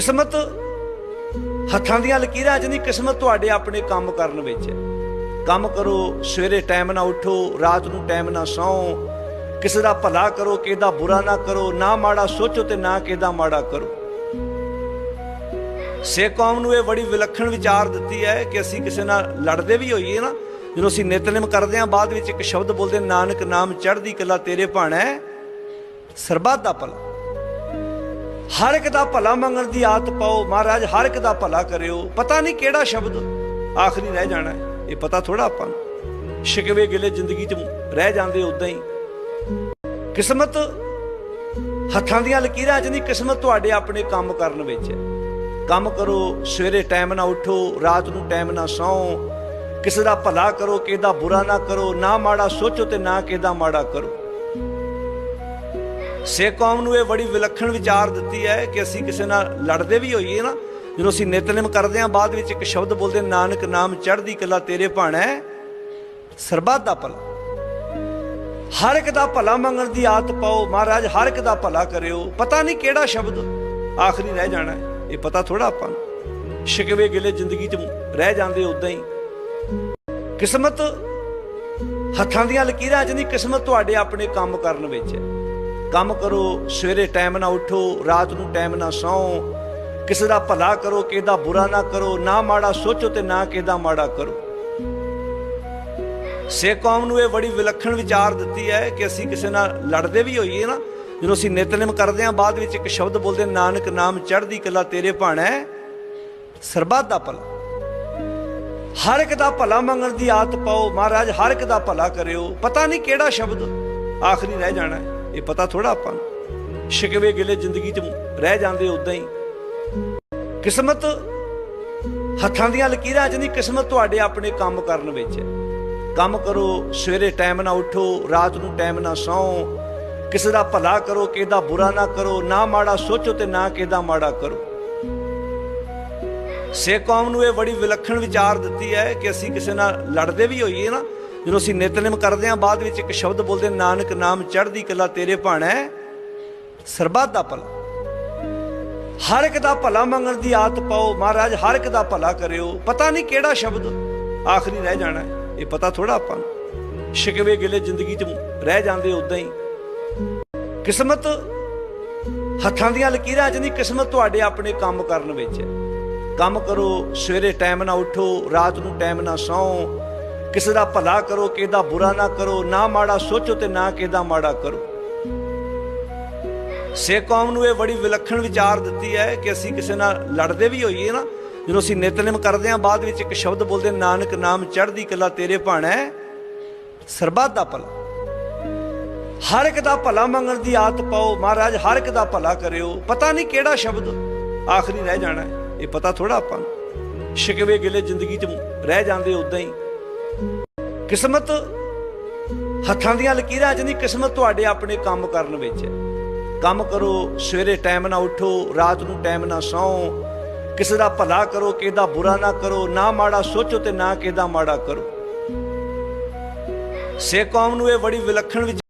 ਕਿਸਮਤ, ਹੱਥਾਂ ਦੀਆਂ ਲਕੀਰਾਂ 'ਚ ਨਹੀਂ ਕਿਸਮਤ ਤੁਹਾਡੇ ਆਪਣੇ ਕੰਮ ਕਰਨ ਵਿੱਚ ਹੈ। ਕੰਮ ਕਰੋ, ਸਵੇਰੇ ਟਾਈਮ ਨਾਲ ਉੱਠੋ, ਰਾਤ ਨੂੰ ਟਾਈਮ ਨਾਲ ਸੌਂ। ਕਿਸੇ ਦਾ ਭਲਾ ਕਰੋ ਕਿਹਦਾ ਬੁਰਾ ਨਾ ਕਰੋ, ਨਾ ਮਾੜਾ ਸੋਚੋ ਤੇ ਨਾ ਕਿਸੇ ਮਾੜਾ ਕਰੋ। ਸਿੱਖ ਕੌਮ ਨੂੰ ਇਹ ਬੜੀ ਵਿਲੱਖਣ ਵਿਚਾਰ ਦਿੱਤੀ ਹੈ ਕਿ ਅਸੀਂ ਕਿਸੇ ਨਾਲ ਲੜਦੇ ਵੀ ਹੋਈਏ ਨਾ, ਜਦੋਂ ਅਸੀਂ ਨਿਤਨੇਮ ਕਰਦੇ ਹਾਂ, ਬਾਅਦ ਵਿੱਚ ਇੱਕ ਸ਼ਬਦ ਬੋਲਦੇ, ਨਾਨਕ ਨਾਮ ਚੜ੍ਹਦੀ ਕਲਾ ਤੇਰੇ ਭਾਣਾ ਸਰਬੱਤ ਦਾ ਭਲਾ। ਹਰ ਇੱਕ ਦਾ ਭਲਾ ਮੰਗਣ ਦੀ ਆਦਤ ਪਾਓ, ਮਹਾਰਾਜ, ਹਰ ਇੱਕ ਦਾ ਭਲਾ ਕਰਿਓ। ਪਤਾ ਨਹੀਂ ਕਿਹੜਾ ਸ਼ਬਦ ਆਖਰੀ ਰਹਿ ਜਾਣਾ ਇਹ ਪਤਾ ਥੋੜਾ ਆਪਾਂ ਨੂੰ। ਸ਼ਿਕਵੇ ਗਿਲੇ ਜ਼ਿੰਦਗੀ 'ਚ ਰਹਿ ਜਾਂਦੇ ਉਦਾਂ ਹੀ। ਕਿਸਮਤ ਹੱਥਾਂ ਦੀਆਂ ਲਕੀਰਾਂ 'ਚ ਨਹੀਂ, ਕਿਸਮਤ ਤੁਹਾਡੇ ਆਪਣੇ ਕੰਮ ਕਰਨ ਵਿੱਚ ਹੈ। ਕੰਮ ਕਰੋ, ਸਵੇਰੇ ਟਾਈਮ ਨਾਲ ਉੱਠੋ, ਰਾਤ ਨੂੰ ਟਾਈਮ ਨਾਲ ਸੌਂ। ਕਿਸੇ ਦਾ ਭਲਾ ਕਰੋ, ਕਿਸੇ ਦਾ ਬੁਰਾ ਨਾ ਕਰੋ, ਨਾ ਮਾੜਾ ਸੋਚੋ ਤੇ ਨਾ ਕਿਸੇ ਦਾ ਮਾੜਾ ਕਰੋ। ਸਿੱਖ ਕੌਮ ਨੂੰ ਇਹ ਬੜੀ ਵਿਲੱਖਣ ਵਿਚਾਰ ਦਿੱਤੀ ਹੈ ਕਿ ਅਸੀਂ ਕਿਸੇ ਨਾਲ ਲੜਦੇ ਵੀ ਹੋਈਏ ਨਾ, ਜਦੋਂ ਅਸੀਂ ਨਿਤਨੇਮ ਕਰਦੇ ਹਾਂ, ਬਾਅਦ ਵਿੱਚ ਇੱਕ ਸ਼ਬਦ ਬੋਲਦੇ, ਨਾਨਕ ਨਾਮ ਚੜ੍ਹਦੀ ਕਲਾ ਤੇਰੇ ਭਾਣਾ ਸਰਬੱਤ ਦਾ ਭਲਾ। ਹਰ ਇੱਕ ਦਾ ਭਲਾ ਮੰਗਣ ਦੀ ਆਦਤ ਪਾਓ, ਮਹਾਰਾਜ, ਹਰ ਇੱਕ ਦਾ ਭਲਾ ਕਰਿਓ। ਪਤਾ ਨਹੀਂ ਕਿਹੜਾ ਸ਼ਬਦ ਆਖਰੀ ਰਹਿ ਜਾਣਾ ਇਹ ਪਤਾ ਥੋੜਾ ਆਪਾਂ ਨੂੰ। ਸ਼ਿਕਵੇ ਗਿਲੇ ਜ਼ਿੰਦਗੀ 'ਚ ਰਹਿ ਜਾਂਦੇ ਉਦਾਂ ਹੀ। ਕਿਸਮਤ ਹੱਥਾਂ ਦੀਆਂ ਲਕੀਰਾਂ 'ਚ ਨਹੀਂ, ਕਿਸਮਤ ਤੁਹਾਡੇ ਆਪਣੇ ਕੰਮ ਕਰਨ ਵਿੱਚ ਹੈ। ਕੰਮ ਕਰੋ, ਸਵੇਰੇ ਟਾਈਮ ਨਾਲ ਉੱਠੋ, ਰਾਤ ਨੂੰ ਟਾਈਮ ਨਾਲ ਸੌਂ। ਕਿਸੇ ਦਾ ਭਲਾ ਕਰੋ, ਕਿਸੇ ਦਾ ਬੁਰਾ ਨਾ ਕਰੋ, ਨਾ ਮਾੜਾ ਸੋਚੋ ਤੇ ਨਾ ਕਿਸੇ ਦਾ ਮਾੜਾ ਕਰੋ। ਸਿੱਖ ਕੌਮ ਨੂੰ ਇਹ ਬੜੀ ਵਿਲੱਖਣ ਵਿਚਾਰ ਦਿੱਤੀ ਹੈ ਕਿ ਅਸੀਂ ਕਿਸੇ ਨਾਲ ਲੜਦੇ ਵੀ ਹੋਈਏ ਨਾ, ਜਦੋਂ ਅਸੀਂ ਨਿਤਨੇਮ ਕਰਦੇ ਹਾਂ, ਬਾਅਦ ਵਿੱਚ ਇੱਕ ਸ਼ਬਦ ਬੋਲਦੇ, ਨਾਨਕ ਨਾਮ ਚੜ੍ਹਦੀ ਕਲਾ ਤੇਰੇ ਭਾਣਾ ਹੈ, ਸਰਬੱਤ ਦਾ ਭਲਾ। ਹਰ ਇੱਕ ਦਾ ਭਲਾ ਮੰਗਣ ਦੀ ਆਦਤ ਪਾਓ, ਮਹਾਰਾਜ, ਹਰ ਇੱਕ ਦਾ ਭਲਾ ਕਰਿਓ। ਪਤਾ ਨਹੀਂ ਕਿਹੜਾ ਸ਼ਬਦ ਆਖਰੀ ਰਹਿ ਜਾਣਾ ਇਹ ਪਤਾ ਥੋੜਾ ਆਪਾਂ ਨੂੰ। ਸ਼ਿਕਵੇ ਗਿਲੇ ਜ਼ਿੰਦਗੀ 'ਚ ਰਹਿ ਜਾਂਦੇ ਉਦਾਂ ਹੀ। ਕਿਸਮਤ ਹੱਥਾਂ ਦੀਆਂ ਲਕੀਰਾਂ 'ਚ ਨਹੀਂ, ਕਿਸਮਤ ਤੁਹਾਡੇ ਆਪਣੇ ਕੰਮ ਕਰਨ ਵਿੱਚ ਹੈ। ਕੰਮ ਕਰੋ, ਸਵੇਰੇ ਟਾਈਮ ਨਾਲ ਉੱਠੋ, ਰਾਤ ਨੂੰ ਟਾਈਮ ਨਾਲ ਸੌਂ। ਕਿਸੇ ਦਾ ਭਲਾ ਕਰੋ, ਕਿਸੇ ਦਾ ਬੁਰਾ ਨਾ ਕਰੋ, ਨਾ ਮਾੜਾ ਸੋਚੋ ਤੇ ਨਾ ਕਿਸੇ ਦਾ ਮਾੜਾ ਕਰੋ। ਸੇ ਕੌਮ ਨੂੰ ਇਹ ਬੜੀ ਵਿਲੱਖਣ ਵਿਚਾਰ ਦਿੱਤੀ ਹੈ ਕਿ ਅਸੀਂ ਕਿਸੇ ਨਾਲ ਲੜਦੇ ਵੀ ਹੋਈਏ ਨਾ ਜਦੋਂ ਅਸੀਂ ਨਿਤਨੇਮ ਕਰਦੇ ਹਾਂ, ਬਾਅਦ ਵਿੱਚ ਇੱਕ ਸ਼ਬਦ ਬੋਲਦੇ ਨਾਨਕ ਨਾਮ ਚੜ੍ਹਦੀ ਕਲਾ ਤੇਰੇ ਭਾਣਾ ਸਰਬੱਤ ਦਾ ਭਲਾ। ਹਰ ਇੱਕ ਦਾ ਭਲਾ ਮੰਗਣ ਦੀ ਆਦਤ ਪਾਓ, ਮਹਾਰਾਜ, ਹਰ ਇੱਕ ਦਾ ਭਲਾ ਕਰਿਓ। ਪਤਾ ਨਹੀਂ ਕਿਹੜਾ ਸ਼ਬਦ ਆਖਰੀ ਰਹਿ ਜਾਣਾ ਇਹ ਪਤਾ ਥੋੜਾ ਆਪਾਂ ਨੂੰ। ਸ਼ਿਕਵੇ ਗਿਲੇ ਜ਼ਿੰਦਗੀ 'ਚ ਰਹਿ ਜਾਂਦੇ ਉਦਾਂ ਹੀ। ਕਿਸਮਤ ਹੱਥਾਂ ਦੀਆਂ ਲਕੀਰਾਂ 'ਚ ਨਹੀਂ, ਕਿਸਮਤ ਤੁਹਾਡੇ ਆਪਣੇ ਕੰਮ ਕਰਨ ਵਿੱਚ ਹੈ। ਕੰਮ ਕਰੋ, ਸਵੇਰੇ ਟਾਈਮ ਨਾਲ ਉੱਠੋ, ਰਾਤ ਨੂੰ ਟਾਈਮ ਨਾਲ ਸੌਂ। ਕਿਸੇ ਦਾ ਭਲਾ ਕਰੋ, ਕਿਸੇ ਦਾ ਬੁਰਾ ਨਾ ਕਰੋ, ਨਾ ਮਾੜਾ ਸੋਚੋ ਤੇ ਨਾ ਕਿਸੇ ਦਾ ਮਾੜਾ ਕਰੋ। ਸੇ ਕੌਮ ਨੂੰ ਇਹ ਬੜੀ ਵਿਲੱਖਣ ਵਿਚਾਰ ਦਿੱਤੀ ਹੈ ਕਿ ਅਸੀਂ ਕਿਸੇ ਨਾਲ ਲੜਦੇ ਵੀ ਹੋਈਏ ਨਾ, ਜਦੋਂ ਅਸੀਂ ਨਿਤਨੇਮ ਕਰਦੇ ਹਾਂ, ਬਾਅਦ ਵਿੱਚ ਇੱਕ ਸ਼ਬਦ ਬੋਲਦੇ, ਨਾਨਕ ਨਾਮ ਚੜ੍ਹਦੀ ਕਲਾ ਤੇਰੇ ਭਾਣਾ ਸਰਬੱਤ ਦਾ ਭਲਾ। ਹਰ ਇੱਕ ਦਾ ਭਲਾ ਮੰਗਣ ਦੀ ਆਦਤ ਪਾਓ, ਮਹਾਰਾਜ, ਹਰ ਇੱਕ ਦਾ ਭਲਾ ਕਰਿਓ। ਪਤਾ ਨਹੀਂ ਕਿਹੜਾ ਸ਼ਬਦ ਆਖਰੀ ਰਹਿ ਜਾਣਾ ਇਹ ਪਤਾ ਥੋੜਾ ਆਪਾਂ ਨੂੰ। ਸ਼ਿਕਵੇ ਗਿਲੇ ਜ਼ਿੰਦਗੀ 'ਚ ਰਹਿ ਜਾਂਦੇ ਉਦਾਂ ਹੀ। ਕਿਸਮਤ ਹੱਥਾਂ ਦੀਆਂ ਲਕੀਰਾਂ 'ਚ ਨਹੀਂ, ਕਿਸਮਤ ਤੁਹਾਡੇ ਆਪਣੇ ਕੰਮ ਕਰਨ ਵਿੱਚ। ਹੈ ਕੰਮ ਕਰੋ, ਸਵੇਰੇ ਟਾਈਮ ਨਾਲ ਉੱਠੋ, ਰਾਤ ਨੂੰ ਟਾਈਮ ਨਾਲ ਸੌਂ। ਕਿਸੇ ਦਾ ਭਲਾ ਕਰੋ, ਕਿਸੇ ਦਾ ਬੁਰਾ ਨਾ ਕਰੋ, ਨਾ ਮਾੜਾ ਸੋਚੋ ਤੇ ਨਾ ਕਿਸੇ ਦਾ ਮਾੜਾ ਕਰੋ। ਸਿੱਖ ਕੌਮ ਨੂੰ ਇਹ ਬੜੀ ਵਿਲੱਖਣ ਵਿਚ-